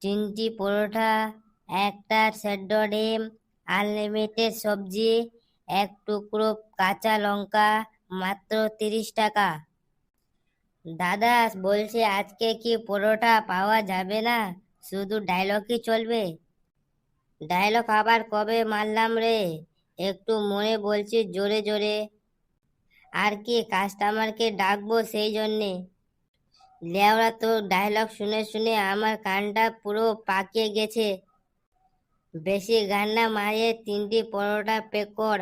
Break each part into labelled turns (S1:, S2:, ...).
S1: তিনটি পরোটা, একটা সেদ্ধ ডিম, আনলিমিটেড সবজি, এক টুকরো কাঁচা লঙ্কা, মাত্র তিরিশ টাকা। দাদা বলছি, আজকে কি পরোটা পাওয়া যাবে না? শুধু ডায়লগই চলবে। ডায়লগ আবার কবে মারলাম রে? একটু মনে বলছি, জোরে জোরে। আর কি কাস্টমারকে ডাকবো সেই জন্যে। লেওরা তো ডায়লগ শুনে শুনে আমার কানটা পুরো পাকিয়ে গেছে। বেশি গান্না মারিয়ে তিনটি পরোটা পেক কর।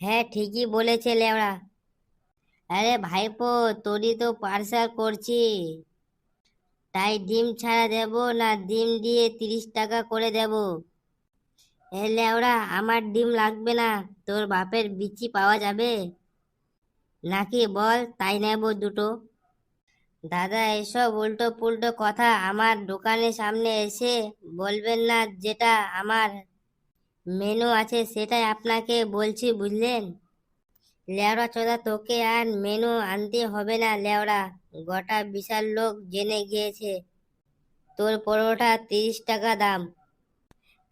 S1: হ্যাঁ ঠিকই বলেছে লেওড়া আরে ভাইপো, তোরই তো পার্সাল করছি। তাই ডিম ছাড়া দেব না ডিম দিয়ে তিরিশ টাকা করে দেব? এ লেওড়া আমার ডিম লাগবে না। তোর বাপের বিচি পাওয়া যাবে? নাকি বল, তাই নেব দুটো। দাদা, এসব উল্টো পুল্টো কথা আমার দোকানের সামনে এসে বলবেন না, যেটা আমার মেনু আছে সেটাই আপনাকে বলছি, বুঝলেন? লেওড়া চোদা, তোকে আর মেনু আনতে হবে না লেওড়া। গোটা বিশাল লোক জেনে গিয়েছে। তোর পরোটা তিরিশ টাকা দাম।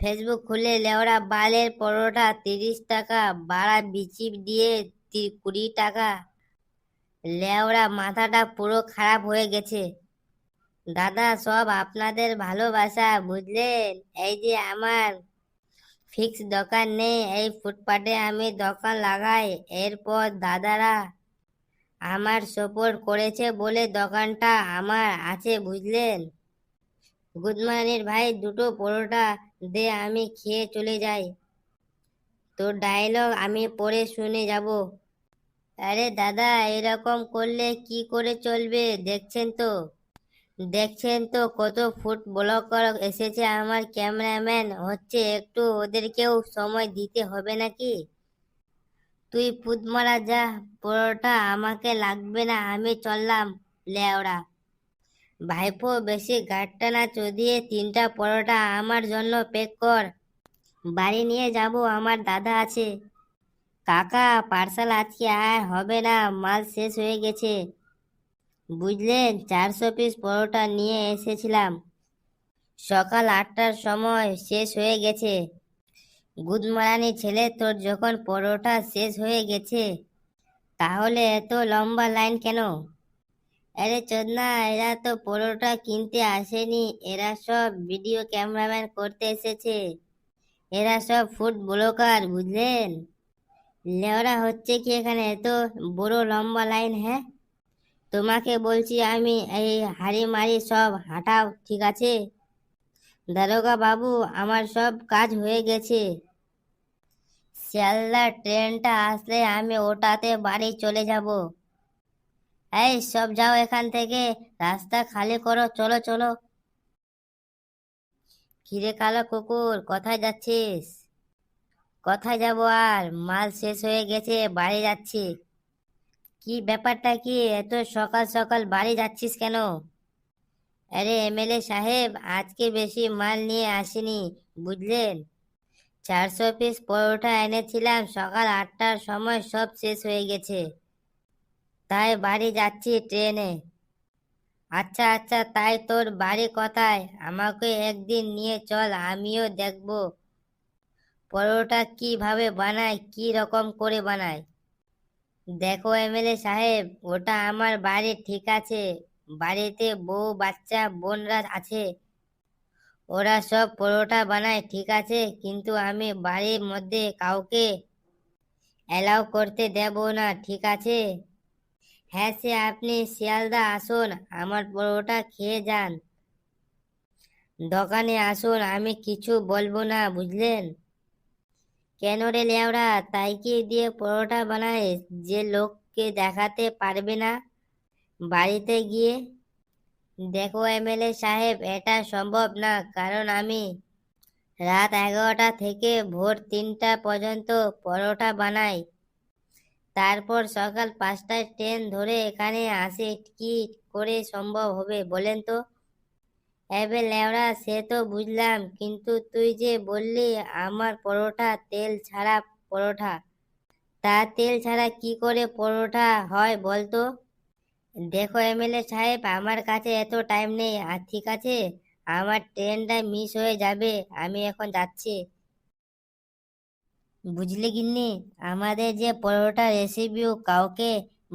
S1: ফেসবুক খুলে লেওড়া বালের পরোটা তিরিশ টাকা, বাড়া বিচিপ দিয়ে কুড়ি টাকা। লেওড়া মাথাটা পুরো খারাপ হয়ে গেছে। দাদা, সব আপনাদের ভালোবাসা, বুঝলেন? এই যে আমার ফিক্স দোকান নেই, এই ফুটপাতে আমি দোকান লাগাই। এরপর দাদারা আমার সাপোর্ট করেছে বলে দোকানটা আমার আছে, বুঝলেন? গুড মর্নিং ভাই, দুটো পরোটা দে, আমি খেয়ে চলে যাই। তোর ডায়লগ আমি পরে শুনে যাব। আরে দাদা, এরকম করলে কি করে চলবে? দেখছেন তো। দেখছেন তো কত ফুড ব্লগার এসেছে আমার ক্যামেরাম্যান। হচ্ছে একটু ওদেরকেও সময় দিতে হবে নাকি? তুই পুদ মারা যা, পরোটা আমাকে লাগবে না, আমি চললাম, লেওড়া। ভাইপো, বেশি গাটটা না চদিয়ে তিনটা পরোটা আমার জন্য পেক কর। বাড়ি নিয়ে যাব, আমার দাদা আছে। কাকা পার্সেল আজকে আর হবে না, মাল শেষ হয়ে গেছে। বুঝলেন, চারশো পিস পরোটা নিয়ে এসেছিলাম। সকাল আটটার সময় শেষ হয়ে গেছে। গুদমারানি ছেলে, তোর যখন পরোটা শেষ হয়ে গেছে, তাহলে এত লম্বা লাইন কেন? আরে চোদনা, এরা তো পরোটা কিনতে আসেনি, এরা সব ভিডিও ক্যামেরাম্যান করতে এসেছে। এরা সব ফুড ব্লগার বুঝলেন? লেওরা হচ্ছে কি এখানে এত বড় লম্বা লাইন হ্যাঁ? তোমাকে বলছি আমি এই হাড়ি মারি সব হাঁটাও, ঠিক আছে? দারোগা বাবু, আমার সব কাজ হয়ে গেছে। শিয়ালদা ট্রেনটা আসলে আমি ওটাতে বাড়ি চলে যাব। এই সব যাও এখান থেকে, রাস্তা খালি করো, চলো চলো। কিরে কালো কুকুর, কোথায় যাচ্ছিস? কোথায় যাব আর? মাল শেষ হয়ে গেছে, বাড়ি যাচ্ছি। কি ব্যাপারটা কি? এত সকাল সকাল বাড়ি যাচ্ছিস কেন? আরে এমএলএ সাহেব, আজকে বেশি মাল নিয়ে আসিনি, বুঝলেন? চারশো পিস পরোটা এনেছিলাম, সকাল আটটার সময় সব শেষ হয়ে গেছে। তাই বাড়ি যাচ্ছি ট্রেনে। আচ্ছা আচ্ছা তাই তোর বাড়ি কোথায়? আমাকে একদিন নিয়ে চল, আমিও দেখব। পরোটা কীভাবে বানায়, কি রকম করে বানায়? দেখো এমএলএ সাহেব, ওটা আমার বাড়ি ঠিক আছে, বাড়িতে বউ, বাচ্চা, বোনরা আছে। ওরা সব পরোটা বানায়, ঠিক আছে, কিন্তু আমি বাড়ির মধ্যে কাউকে অ্যালাউ করতে দেব না, ঠিক আছে? হ্যাঁ সে আপনি শিয়ালদা আসুন, আমার পরোটা খেয়ে যান। দোকানে আসুন, আমি কিছু বলব না, বুঝলেন? কেন রে লেওড়া তাই কি দিয়ে পরোটা বানায় যে লোককে দেখাতে পারবে না বাড়িতে গিয়ে? দেখো এমএলএ সাহেব, এটা সম্ভব না, কারণ আমি রাত এগারোটা থেকে ভোর তিনটা পর্যন্ত পরোটা বানাই। তারপর সকাল পাঁচটায় ট্রেন ধরে এখানে আসে। কি করে সম্ভব হবে বলেন তো? এবে লেওড়া সে তো বুঝলাম। কিন্তু তুই যে বললি আমার পরোটা তেল ছাড়া পরোটা, তা তেল ছাড়া কি করে পরোটা হয় বলতো? দেখো এমএলএ সাহেব, আমার কাছে এত টাইম নেই। আর ঠিক আছে, আমার ট্রেনটা মিস হয়ে যাবে, আমি এখন যাচ্ছি। বুঝলি গিন্নি? আমাদের যে পরোটা রেসিপিও কাউকে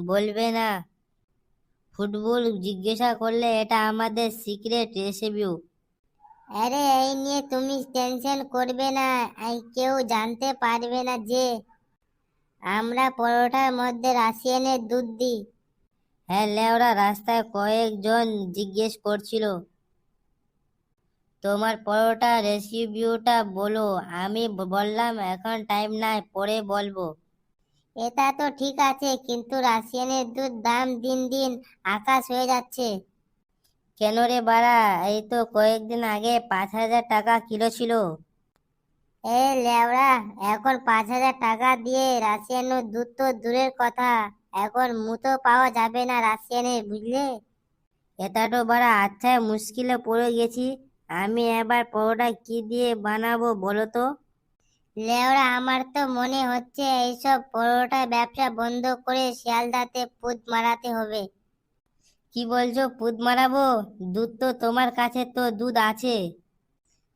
S1: বলবে না। ফুটবল জিজ্ঞাসা করলে এটা আমাদের সিক্রেট রেসিপিও
S2: আরে এই নিয়ে তুমি টেনশন করবে না কেউ জানতে পারবে না যে আমরা পরোটার মধ্যে রাশিয়ানের দুধ দিই।
S1: হ্যাঁ লেওরা রাস্তায় কয়েকজন জিজ্ঞেস করছিল তোমার পরোটা রেসিপিটা বলো আমি বললাম এখন টাইম নাই পরে বলব।
S2: এটা তো ঠিক আছে, কিন্তু রাশিয়ানের দুধ দাম দিন দিন আকাশ হয়ে যাচ্ছে।
S1: কেন রে বাড়া? এই তো কয়েকদিন আগে পাঁচ হাজার টাকা কিলো ছিল।
S2: এ লেওড়া, এখন পাঁচ হাজার টাকা দিয়ে রাশিয়ানের দুধ তো দূরের কথা, এখন মুতো পাওয়া যাবে না রাশিয়ানের বুঝলে?
S1: এটা তো বাড়া আচ্ছা মুশকিলে পড়ে গেছি, আমি এবার পরোটা কি দিয়ে বানাবো বলো তো?
S2: লেওড়া আমার তো মনে হচ্ছে এইসব পরোটা ব্যবসা বন্ধ করে শিয়ালদাতে পুত মারাতে হবে।
S1: কি বলছো, পুত মারাবো? দুধ তো তোমার কাছে তো দুধ আছে।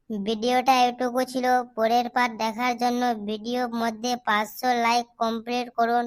S2: ভিডিওটা এটুকু ছিল। পরের পার দেখার জন্য ভিডিওর মধ্যে পাঁচশো লাইক কমপ্লিট করুন।